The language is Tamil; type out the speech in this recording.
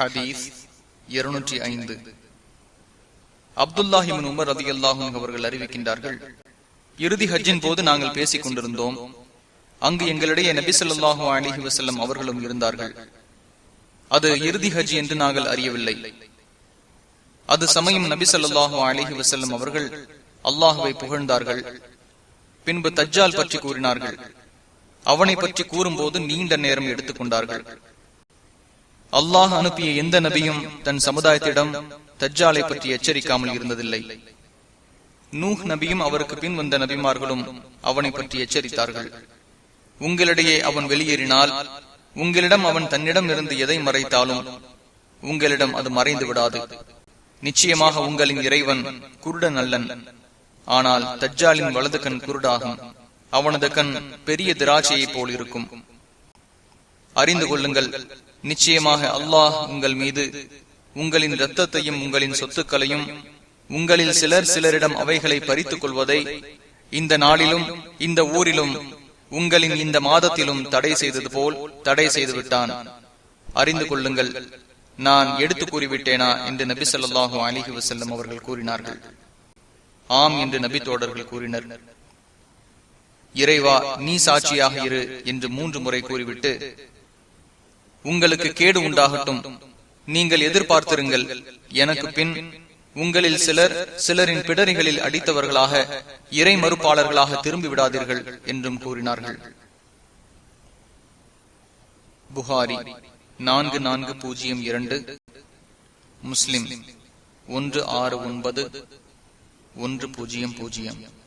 ஹதீஸ் இருநூற்றி ஐந்து. அப்துல்லாஹிமின் உமர் அதி அல்லாஹும் அவர்கள் அறிவிக்கின்றார்கள் இறுதி ஹஜ்ஜின் போது நாங்கள் பேசிக் கொண்டிருந்தோம். அங்கு எங்களிடையே நபி சொல்லாஹு அலிஹி வசல்லம் அவர்களும் இருந்தார்கள். அது இறுதி ஹஜ் என்று நாங்கள் அறியவில்லை. அது சமயம் நபி சொல்லாஹு அலிஹி வசல்லம் அவர்கள் அல்லாஹுவை புகழ்ந்தார்கள். பின்பு தஜ்ஜால் பற்றி கூறினார்கள். அவனை பற்றி கூறும்போது நீண்ட நேரம் எடுத்துக் கொண்டார்கள். அல்லாஹ் அனுப்பிய எந்த நபியும் தன் சமுதாயத்திடம் தஜ்ஜாலை பற்றி எச்சரிக்காமல் இருந்ததில்லை. நூஹ் நபியும் அவருக்கு பின் வந்த நபிமார்களும் அவனை பற்றி எச்சரித்தார்கள். உங்களிடையே அவன் வெளியேறினால் உங்களிடம் அவன் தன்னிடம் இருந்து எதை மறைத்தாலும் உங்களிடம் அது மறைந்து விடாது. நிச்சயமாக உங்களின் இறைவன் குருடன் அல்லன் ஆனால் தஜ்ஜாலின் வலது கண் குருடாகும். அவனது கண் பெரிய திராட்சையைப் போல் இருக்கும். அறிந்து கொள்ளுங்கள். நிச்சயமாக அல்லாஹ் உங்கள் மீது உங்களின் இரத்தத்தையும் உங்களின் சொத்துக்களையும் உங்களில் சிலர் சிலரிடம் அவைகளை பறித்துக் கொள்வதை இந்த நாளிலும் இந்த ஊரிலும் உங்களின் இந்த மாதத்திலும் தடை செய்தது போல் தடை செய்து விட்டான். அறிந்து கொள்ளுங்கள். நான் எடுத்து கூறிவிட்டேனா என்று நபி சொல்லாஹு அலிஹி வசல்லம் அவர்கள் கூறினார்கள். ஆம் என்று நபி தோடர்கள் கூறினர். இறைவா நீ சாட்சியாக இரு என்று மூன்று முறை கூறிவிட்டு உங்களுக்கு கேடு உண்டாகட்டும். நீங்கள் எதிர்பார்த்திருங்கள். எனக்கு பின் உங்களில் சிலர் சிலரின் பிடரிகளில் அடித்தவர்களாக இறை மறுப்பாளர்களாக திரும்பி விடாதீர்கள் என்றும் கூறினார்கள். புகாரி நான்கு நான்கு பூஜ்ஜியம் இரண்டு. முஸ்லிம் ஒன்று ஆறு ஒன்பது. ஒன்று பூஜ்ஜியம் பூஜ்ஜியம்.